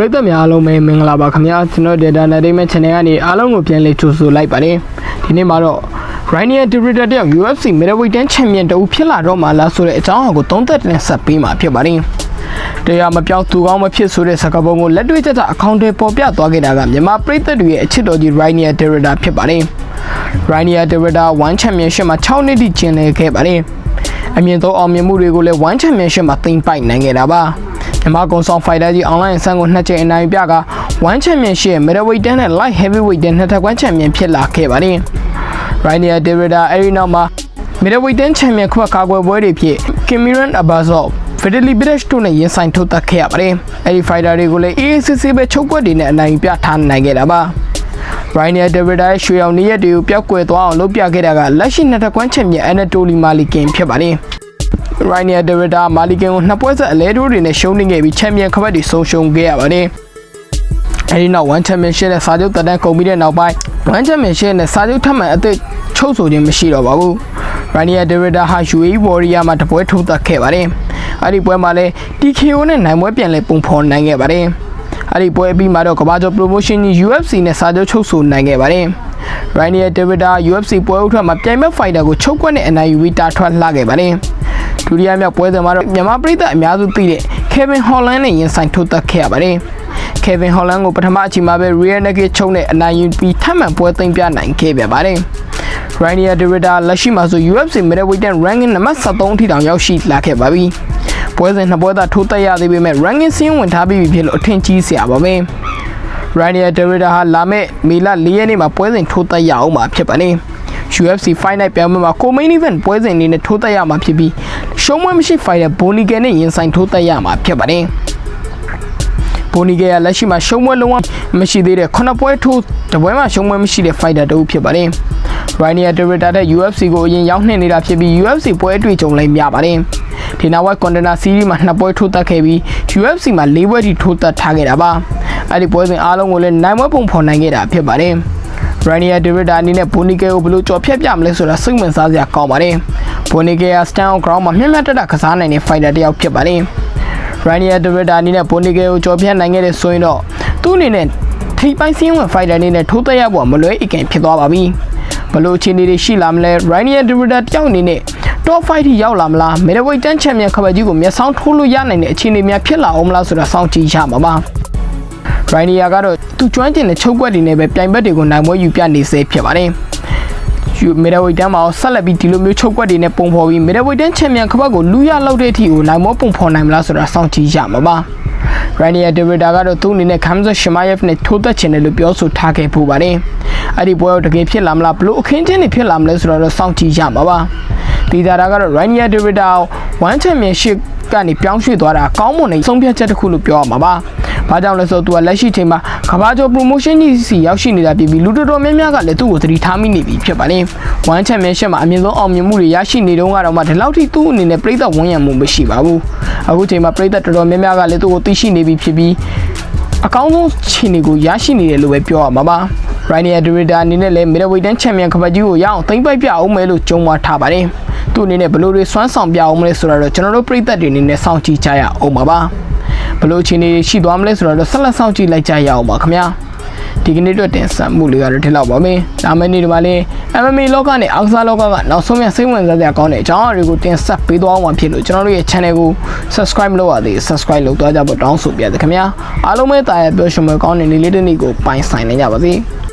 ပရိသတ်များအားလုံးပဲမင်္ဂလာပါခင်ဗျာကျွန်တော် Data Entertainment Channel ကနေအားလုံးကိုပြန်လည်ကြိုဆိုလိုက်ပါတယ်ဒီနေ့မှာတော့ Rainier Director တယောက် UFC Middleweight 10 Champion တူဖြစ်လာတော့မှလားဆိုတဲ့အကြောင်းအရာကိုသုံးသပ်တင်ဆက်ပေးမှာဖြစ်ပါတယ်တရားမပြောင်းသူကောင်းမဖြစ်ဆိုတဲ့စကားပုံကိုလက်တွေ့ကျကျအကောင့်တွေပေါ်ပြသွားခဲ့တာကမြန်မာပရိသတ်တွေရဲ့အချစ်တော်ကြီး Rainier Director ဖြစ်ပါတယ် Rainier Director 1 Championship မှာ6နှစ်တိကျင်းလည်ခဲ့ပါတယ်အမြင့်ဆုံးအောင်မြင်မှုတွေကိုလည်း1 Championship မှာသိမ်းပိုက်နိုင်ခဲ့တာပါ မြန်မာကွန်ဆောင်ဖိုင်တာကြီး online ဆန်ကိုနှစ်ချိန်အနိုင်ပြက1 Championship Middleweight 10နဲ့ Light Heavyweight 10နှစ်ထပ်ကွမ်း Champion ဖြစ်လာခဲ့ပါတယ် Rainier Director အဲဒီနောက်မှာ Middleweight 10 Champion ခွက်ကာကွယ်ပွဲတွေဖြစ် Kimiran Abazov Fedeli Biresh တို့နဲ့ရင်ဆိုင်ထုတ်သက်ခဲ့ရပါတယ်အဲဒီ fighter တွေကိုလည်း AACC ပဲချုပ်ကွက်တွေနဲ့အနိုင်ပြထားနိုင်ခဲ့တာပါ Rainier David ရဲ့ရွှေအောင်နေရက်တွေကိုပျောက်ကွယ်သွားအောင်လုပ်ပြခဲ့တာကလက်ရှိနှစ်ထပ်ကွမ်းချန်ပီယံ Anatoly Malikin ဖြစ်ပါတယ်။ Rainier David မာလီကင်ကိုနှစ်ပွဲဆက်အလဲတိုးတွေနဲ့ရှုံးနေခဲ့ပြီးချန်ပီယံခပတ်တွေဆုံးရှုံးခဲ့ရပါတယ်။အဲဒီနောက် One Championship နဲ့စာချုပ်တက်တန်းကုန်ပြီးတဲ့နောက်ပိုင်း One Championship နဲ့စာချုပ်ထပ်မံအသစ်ချုပ်ဆိုခြင်းမရှိတော့ပါဘူး။ Rainier David ဟာ UAE Warrior မှာတပွဲထိုးသက်ခဲ့ပါတယ်။အဲဒီပွဲမှာလည်း TKO နဲ့နိုင်ပွဲပြန်လည်ပုံဖော်နိုင်ခဲ့ပါတယ်။အဲ့ဒီပွဲအပြီးမှာတော့ကမ္ဘာကျော် promotion ကြီး UFC နဲ့စာချုပ်ချုပ်ဆိုနိုင်ခဲ့ပါတယ်။ Rainier David UFC ပွဲဥထွက်မှာပြိုင်ဘက် fighter ကိုချုပ်ကွက်နဲ့အနိုင်ယူပြီးတာထွက်လှခဲ့ပါတယ်။ ဒုတိယမြောက်ပွဲစဉ်မှာတော့မြန်မာပြည်သက်အများစုသိတဲ့ Kevin Holland နဲ့ရင်ဆိုင်ထိုးသက်ခဲ့ရပါတယ်။ Kevin Holland ကိုပထမအချိန်မှာပဲ rear naked ချုပ်နဲ့အနိုင်ယူပြီးထပ်မံပွဲသိမ်းပြနိုင်ခဲ့ပြန်ပါတယ်။ Rainier David လက်ရှိမှာဆို UFC middleweight ranking နံပါတ်73အထိတောင်ရောက်ရှိလာခဲ့ပါပြီ။ပွဲစဉ်နှစ်ပွဲသာထိုးသက်ရသေးပေမဲ့ ranking စင်းဝင်ထားပြီးပြီဖြစ်လို့အထင်ကြီးစရာပါပဲ။ Rainier David ဟာလာမယ့်မေလ4ရက်နေ့မှာပွဲစဉ်ထိုးသက်ရအောင်မှာဖြစ်ပါတယ်။ UFC Fight Night ပြောင်းပွဲမှာ Co-main event ပွဲစဉ်အနေနဲ့ထိုးသက်ရမှာဖြစ်ပြီး ရှုံးပွဲမရှိ fighter Bonigan နဲ့ရင်ဆိုင်ထိုးသက်ရမှာဖြစ်ပါတယ်။ဘိုနီဂေကလက်ရှိမှာရှုံးပွဲလုံးဝမရှိသေးတဲ့ခုနှစ်ပွဲထိုးတပွဲမှာရှုံးပွဲမရှိတဲ့ fighter တူဖြစ်ပါတယ်။ Rainier David တဲ့ UFC ကိုအရင်ရောက်နှင်နေတာဖြစ်ပြီး UFC ပွဲအတွေ့အကြုံလည်းများပါတယ်။ဒီနောက်ဝိုက် Contender Series မှာနှစ်ပွဲထိုးသက်ခဲ့ပြီး UFC မှာ၄ပွဲထိထိုးသက်ထားခဲ့တာပါ။အဲ့ဒီပွဲစဉ်အားလုံးကိုလည်းနိုင်ပွဲပုံဖော်နိုင်ခဲ့တာဖြစ်ပါတယ်။ Rainier David အနေနဲ့ဘိုနီဂေကိုဘယ်လိုကြော်ဖြတ်ပြမလဲဆိုတာစိတ်ဝင်စားစရာကောင်းပါတယ်။ဘိုနီဂေက stand on ground မှာမျက်မျက်တတကစားနိုင်တဲ့ fighter တစ်ယောက်ဖြစ်ပါတယ်။ Rainier David အနေနဲ့ဘိုနီဂေကိုကြော်ဖြတ်နိုင်ခဲ့တဲ့ဆိုရင်တော့သူ့အနေနဲ့ထိပ်ပိုင်းစင်းဝင် fighter အနေနဲ့ထိုးသက်ရဖို့မလွဲအကင်ဖြစ်သွားပါပြီ။ဘလို့အခြေအနေတွေရှိလာမလဲ Rainier David တယောက်အနေနဲ့ top 5ထိရောက်လာမလား middleweight 10 champion ခပတ်ကြီးကိုမျက်စောင်းထိုးလို့ရနိုင်တဲ့အခြေအနေများဖြစ်လာအောင်မလားဆိုတာစောင့်ကြည့်ရမှာပါ။ Rainier ကတော့သူကျွမ်းကျင်တဲ့ချုပ်ကွက်တွေနဲ့ပဲပြိုင်ဘက်တွေကိုနိုင်ပွဲယူပြနေစေဖြစ်ပါတယ်။ယူမီဒဝိတ်တန်းမှာဆက်လက်ပြီးဒီလိုမျိုးချုပ်ကွက်တွေနဲ့ပုံဖော်ပြီးမီဒဝိတ်တန်းချန်ပီယံခပတ်ကိုလူရလောက်တဲ့အထိကိုနိုင်မောပုံဖော်နိုင်မလားဆိုတာစောင့်ကြည့်ရမှာပါ။ Rainier David ကတော့သူ့အနေနဲ့ Khamzat Chimaev နဲ့ထိုးသက်ချင်တယ်လို့ပြောဆိုထားခဲ့ပူပါတယ်။အဲ့ဒီပွဲတော့တကယ်ဖြစ်လာမလားဘလို့အခင်းချင်းတွေဖြစ်လာမလဲဆိုတော့စောင့်ကြည့်ရမှာပါ။ဒီသာတာကတော့ Rainier David 1 Championship ကနေပြောင်းရွှေ့သွားတာကောင်းမွန်တဲ့ဆုံးဖြတ်ချက်တစ်ခုလို့ပြောရမှာပါ။ ဘာကြောင့်လဲဆိုတော့သူကလက်ရှိချိန်မှာကဘာကျော် promotion ကြီးစီရောက်ရှိနေတာဖြစ်ပြီးလူတော်တော်များများကလည်းသူ့ကိုသတိထားမိနေပြီဖြစ်ပါတယ်။ One Championship မှာအမြင့်ဆုံးအောင်မြင်မှုတွေရရှိနေတော့ကတော့မှဒီလောက်ထိသူ့အနေနဲ့ပြိသက်ဝန်းရံမှုမရှိပါဘူး။အခုချိန်မှာပြိသက်တော်တော်များများကလည်းသူ့ကိုသိရှိနေပြီဖြစ်ပြီးအကောင်းဆုံးခြေနေကိုရရှိနေတယ်လို့ပဲပြောရမှာပါ။ Rainier David အနေနဲ့လည်း middleweight 10 champion ခပတ်ကြီးကိုရအောင်သိမ့်ပိုက်ပြအောင်မယ်လို့ကြုံဝါထားပါတယ်။သူ့အနေနဲ့ဘယ်လိုတွေစွမ်းဆောင်ပြအောင်မလဲဆိုတော့ကျွန်တော်တို့ပြည်သက်တွေအနေနဲ့စောင့်ကြည့်ကြရအောင်ပါပါ။ ဘယ်လိုအခြေအနေရှိသွားမလဲဆိုတော့ဆက်လက်စောင့်ကြည့်လိုက်ကြရအောင်ပါခင်ဗျာ။ဒီကနေ့အတွက်တင်ဆက်မှုလေးကတော့ဒီလောက်ပါပဲ။ဒါမှနေ့ဒီမှာလေး MMA လောကနဲ့အောက်စားလောကကနောက်ဆုံးရစိတ်ဝင်စားစရာကောင်းတဲ့အကြောင်းအရာတွေကိုတင်ဆက်ပေးသွားအောင်မှာဖြစ်လို့ကျွန်တော်တို့ရဲ့ channel ကို subscribe လုပ်ရသေး subscribe လုပ်သွားကြဖို့တောင်းဆိုပြရစေခင်ဗျာ။အားလုံးပဲတာယာပျော်ရွှင်မှုကောင်းတဲ့နေ့လေးတစ်နေ့ကိုပိုင်ဆိုင်နိုင်ကြပါစေ။